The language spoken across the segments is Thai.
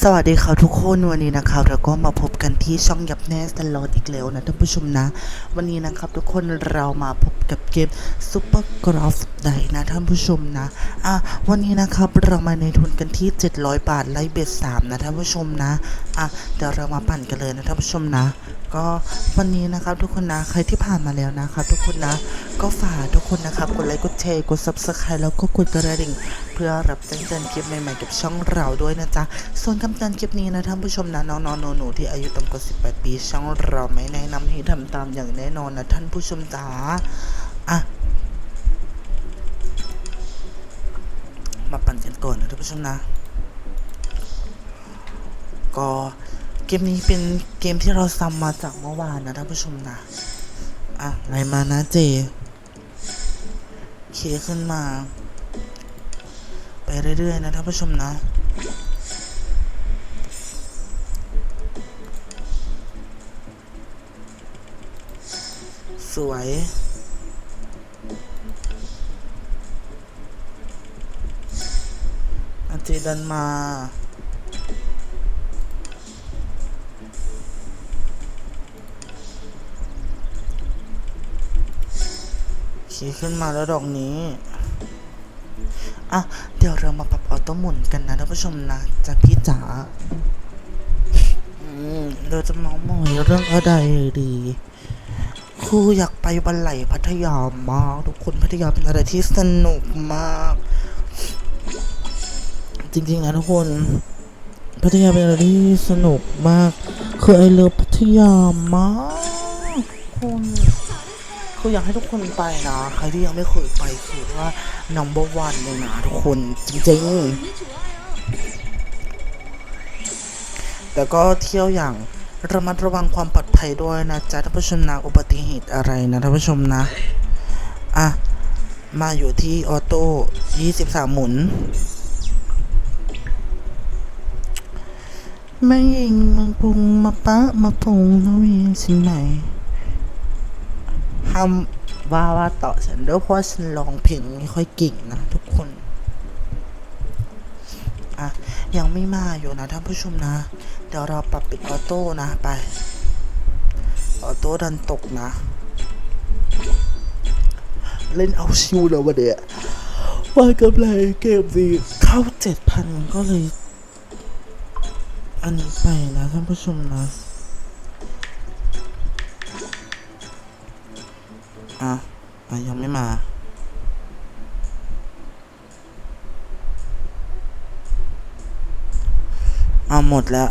สวัสดีครับทุกคนวันนี้นะครับเราก็มาพบกันที่ช่องยับแน่สลอดอีกแล้วนะท่านผู้ชมนะ วันนี้นะครับทุกคนเรามาพบกับเกมซูเปอร์ กรอฟไดนะท่านผู้ชมนะ อะวันนี้นะครับเรามาในทุนกันที่ 700 บาทไลเบสสามนะท่านผู้ชมนะ อะเดี๋ยวเรามาปั่นกันเลยนะท่านผู้ชมนะก็วันนี้นะครับทุกคนนะใครที่ผ่านมาแล้วนะครับทุกคนนะก็ฝากทุกคนนะครับกดไลค์กดแชร์กด subscribe แล้วก็กดกระดิ่ง เพื่อรับแจ้งเตือนคลิปใหม่ๆกับช่องเราด้วยนะจ๊ะส่วนคำเตือนคลิปนี้นะท่านผู้ชมนะน้องๆหนูๆที่อายุต่ำกว่า 18 ปี ช่องเราไม่แนะนำให้ทำตามอย่างแน่นอนนะท่านผู้ชมจ๋าอะ มาปั่นกันก่อนนะท่านผู้ชมนะ ก็เกมนี้เป็นเกมที่เราซ้ำมาจากเมื่อวานนะท่านผู้ชมนะอะไหลมานะเจเคขึ้นมา ไปเรื่อยๆนะท่านผู้ชมนะสวย เจดันมา ขี่ขึ้นมาแล้วดอกนี้อะ เดี๋ยวเรามาปรับออโต้หมุนกันนะท่านผู้ชมนะจากพี่จ๋าอืมเราจะเมาส์มอยเรื่องอะไรดีครูอยากไปบันไหลพัทยามาก ทุกคนพัทยาเป็นอะไรที่สนุกมาก จริงๆนะทุกคนพัทยาเป็นอะไรที่สนุกมากคือไอเลิฟพัทยามากคุณคืออยากให้ทุกคนไปนะใครที่ยังไม่เคยไปคือว่า number one เลยนะทุกคนจริงๆ แต่ก็เที่ยวอย่างระมัดระวังความปลอดภัยด้วยนะจ๊ะท่านผู้ชมนะอุบัติเหตุอะไรนะท่านผู้ชมนะอะมาอยู่ที่ออโต้23 หมุน ไม่ยิงมาปรุงมาปะมาปรุงนะวีสิไหนห้ามว่าว่าต่อฉันด้วยเพราะฉันร้องเพลงไม่ค่อยเก่งนะทุกคน อะ ยังไม่มาอยู่นะท่านผู้ชมนะ เดี๋ยวเราปรับปิดออโต้นะไป ออโต้ดันตกนะ เล่นเอาชิวเลยวันเดียว่ากำไรเกมดีเข้าเจ็ดพันก็เลย อันนี้ไปนะท่านผู้ชมนะ อะ อะ ยังไม่มาเอาหมดแล้ว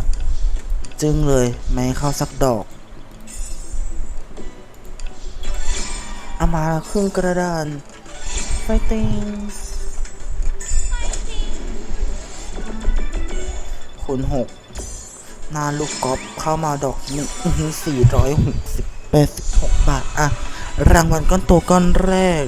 จึงเลย ไม่เข้าสักดอกเอามาครึ่งกระดานไฟติงคูณหก หนาลูกกอล์ฟเข้ามาดอกหนึ่งสี่ร้อยหกสิบแปดสิบหกบาท อะ รางวัลก้อนโตก้อนแรก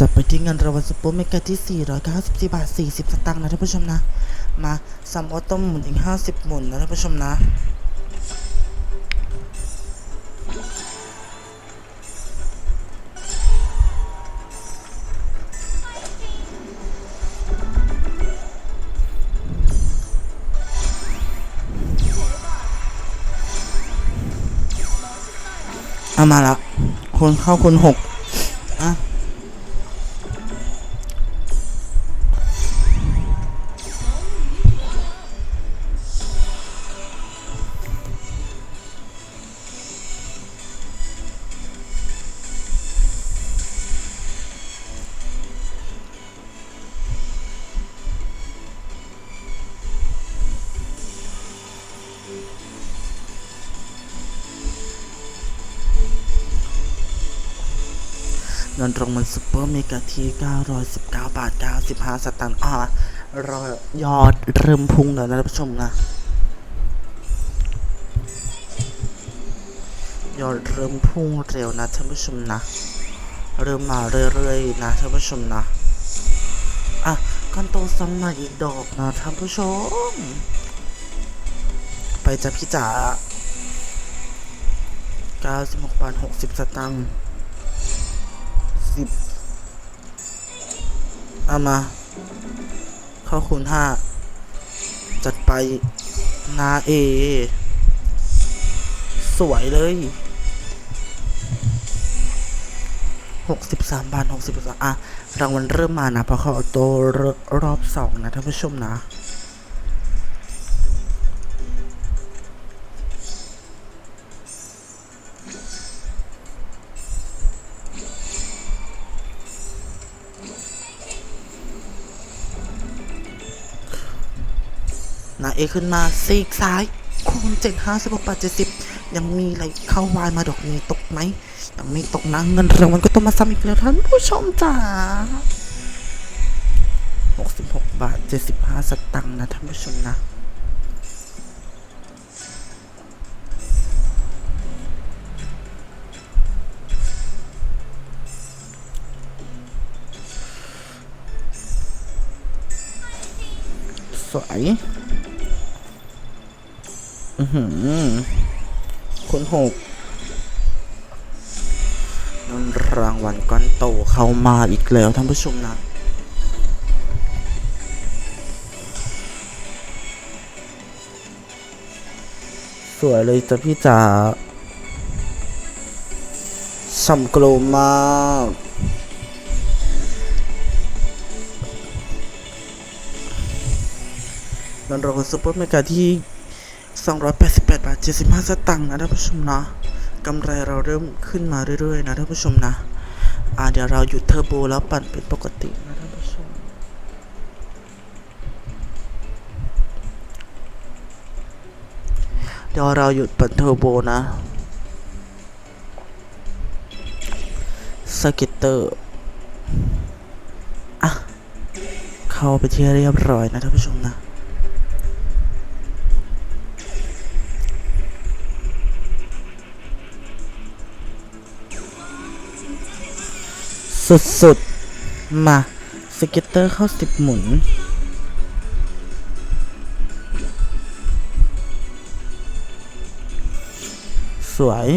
จะไปที่เงินรางวัลซุปเปอร์เมกาที่ 494 บาท 40 สตางค์นะท่านผู้ชมนะ มาซัมออโต้หมุนอีก 50 หมุนนะท่านผู้ชมนะ เอามาละคูณเข้าคูณหก เงินตรงวัลซุปเปอร์เมกาที่ 919 บาท 95 สตางค์อ่ารอยอดเริ่มพุ่งแล้วนะท่านผู้ชมนะยอดเริ่มพุ่งเร็วนะท่านผู้ชมนะ เริ่มมาเรื่อยๆนะท่านผู้ชมนะอะก้อนโตซ้ำมาอีกดอกนะท่านผู้ชม ไปจ้ะพี่จ๋า96บาท60 สตังค์ 10เอามา เข้าคูณ5จัดไปนาเอ สวยเลยหกสิบสามบาทหกสิบสามอะ รางวัลเริ่มมานะ เพราะเขาเอาตัวรอบสองนะท่านผู้ชมนะ นะเอขึ้นมาซีกซ้ายคูณเจ็ดห้าสิบหกบาทเจ็ดสิบยังมีอะไรเข้าวายมาดอกนี้ตกไหมยังไม่ตกนะเงินรางวัลก็ต้องมาซ้ำอีกแล้วท่านผู้ชมจ๋าหกสิบหกบาทเจ็ดสิบห้าสตังค์นะท่านผู้ชมนะสวย อือหือคุณหกนั่นรางวัลก้อนโตเข้ามาอีกแล้วท่านผู้ชมนะสวยเลยจ้ะพี่จ๋าฉ่ำโกลมมากนั่นเราซุปเปอร์เมกาที่ 288 บาท 75 สตังค์นะท่านผู้ชมนะกำไรเราเริ่มขึ้นมาเรื่อยๆนะท่านผู้ชมนะ อ่าเดี๋ยวเราหยุดเทอร์โบแล้วปั่นเป็นปกตินะท่านผู้ชม เดี๋ยวเราหยุดปั่นเทอร์โบนะสกิตเตอร์อะเข้าไปที่เรียบร้อยนะท่านผู้ชมนะ สุดๆ มาสเก็ตเตอร์เข้าสิบหมุน สวย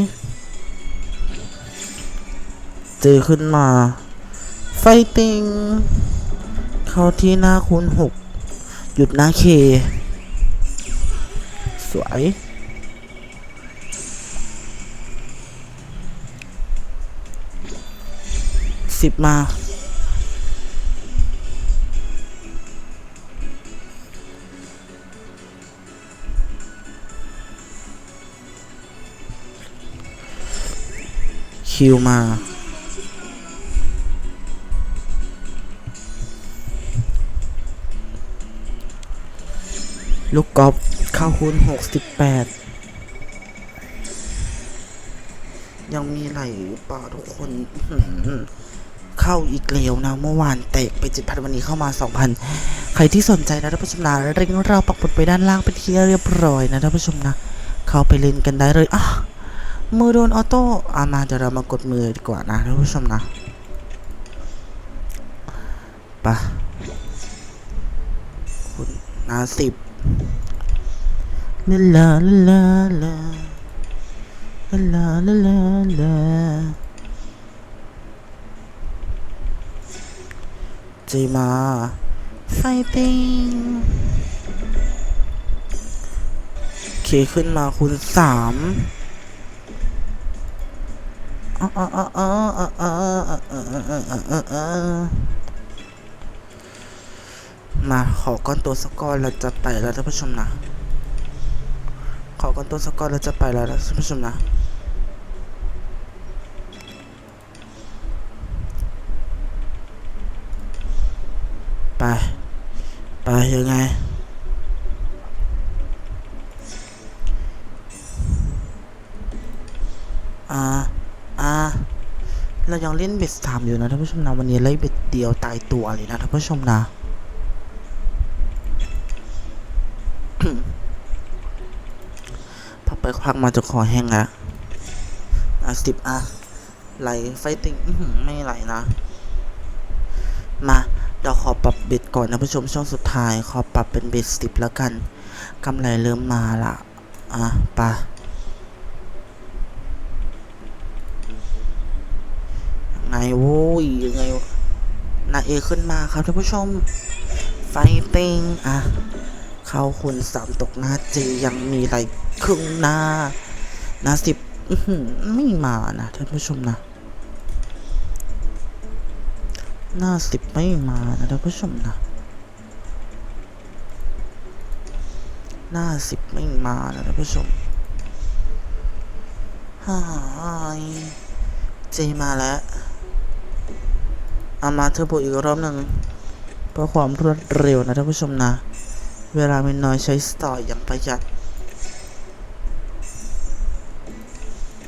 เจอขึ้นมา ไฟติง เข้าที่หน้าคูณหกหยุดหน้าเค สวย สิบมา คิวมา ลูกกอล์ฟเข้าคูณหกสิบแปดยังมีไหลหรือเปล่าทุกคน เข้าอีกแล้วนะ เมื่อวานแตกไปจ็ดพันวันนี้เข้ามาสองพันใครที่สนใจนะท่านผู้ชมนะเร่งเราปักหมุดไปด้านล่างเป็นที่เรียบร้อยนะท่านผู้ชมนะ เข้าไปเล่นกันได้เลยอะมือโดนออโต้อามาเดี๋ยวเรามากดมือดีกว่านะท่านผู้ชมนะไปะคุณนาสิบลาลาลาลาลาลาลาลา จมาไฟติงเคขึ้นมาคูณสามมาขอก้อนตัวสกอร์เราจะไปแล้วท่านผู้ชมนะ ขอก้อนตัวสกอร์เราจะไปแล้วท่านผู้ชมนะ ไป ไปยังไง อ่า อ่า เรายังเล่นเบ็ดสามอยู่นะท่านผู้ชมนะวันนี้เล่นเบ็ดเดียวตายตัวเลยนะท่านผู้ชมนะพักไปควักมาจะขอแห้งละอะสิบอะไหลไฟติงไม่ไหลนะ มา เดี๋ยวขอปรับเบ็ดก่อนนะผู้ชมช่วงสุดท้าย ขอปรับเป็นเบ็ดสิบแล้วกันกำไรเริ่มมาละอะปะยังไงโว้ยยังไงนาเอขึ้นมาครับท่านผู้ชม ไฟติงอะ เข้าคุณสามตกหน้าเจยังมีไหลครึ่งหน้าหน้าสิบไม่มานะท่านผู้ชมนะ หน้าสิบไม่มานะท่านผู้ชมนะ หน้าสิบไม่มานะท่านผู้ชมฮ่ายเจมาแล้วเอามาเทอร์โบอีกรอบหนึ่งเพื่อความรวดเร็วนะท่านผู้ชมนะ เวลาไม่น้อยใช้สต่ออย่างประหยัด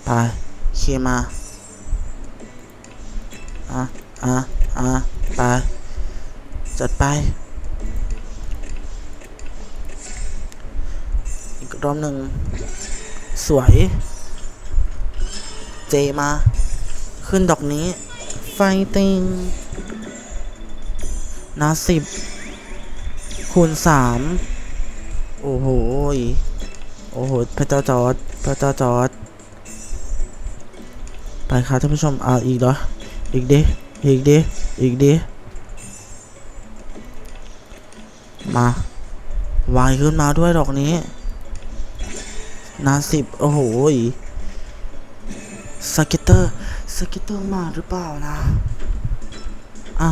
ไปเคมาอะอะ อะไปจัดไป อีกรอบหนึ่ง สวย เจมา ขึ้นดอกนี้ ไฟติงนาสิบ คูณสามโอ้โห โอ้โห พระเจ้าจอร์ดพระเจ้าจอร์ดไปครับท่านผู้ชมเอาอีกเหรอ อีกเดิ อีกดิ อีกดิ มาวายขึ้นมาด้วยดอกนี้ นาสิบโอ้โหสเก็ตเตอร์สเก็ตเตอร์มาหรือเปล่านะ อะ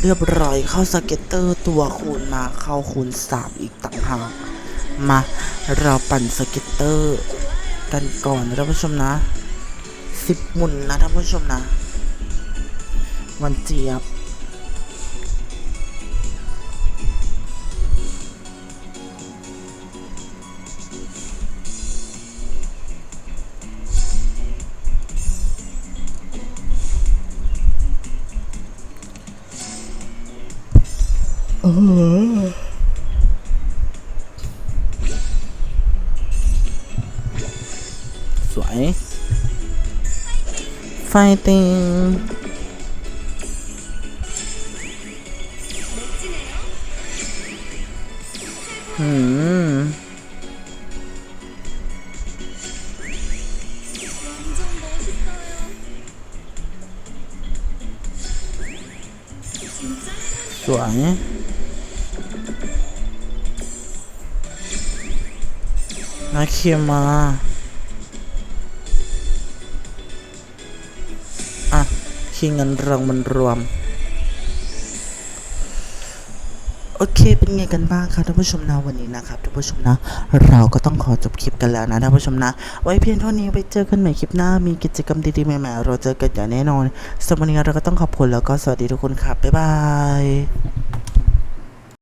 เรียบร้อยเข้าสเก็ตเตอร์ตัวคูณมาเข้าคูณสามอีกต่างหากมา เราปั่นสเก็ตเตอร์กันก่อนนะท่านผู้ชมนะสิบหมุนนะท่านผู้ชมนะ วันเจี๊ยบสวย ไฟติงอืมสวยนาเคียมาอะคีย์เงิ นรางวัลรว โอเค เป็นไงกันบ้างครับท่านผู้ชมนะวันนี้นะครับท่านผู้ชมนะ เราก็ต้องขอจบคลิปกันแล้วนะท่านผู้ชมนะ ไว้เพียงเท่านี้ไปเจอกันใหม่คลิปหน้ามีกิจกรรมดีๆใหม่ๆเราเจอกันอย่างแน่นอนสำหรับวันนี้เราก็ต้องขอบคุณแล้วก็สวัสดีทุกคนครับบ๊ายบาย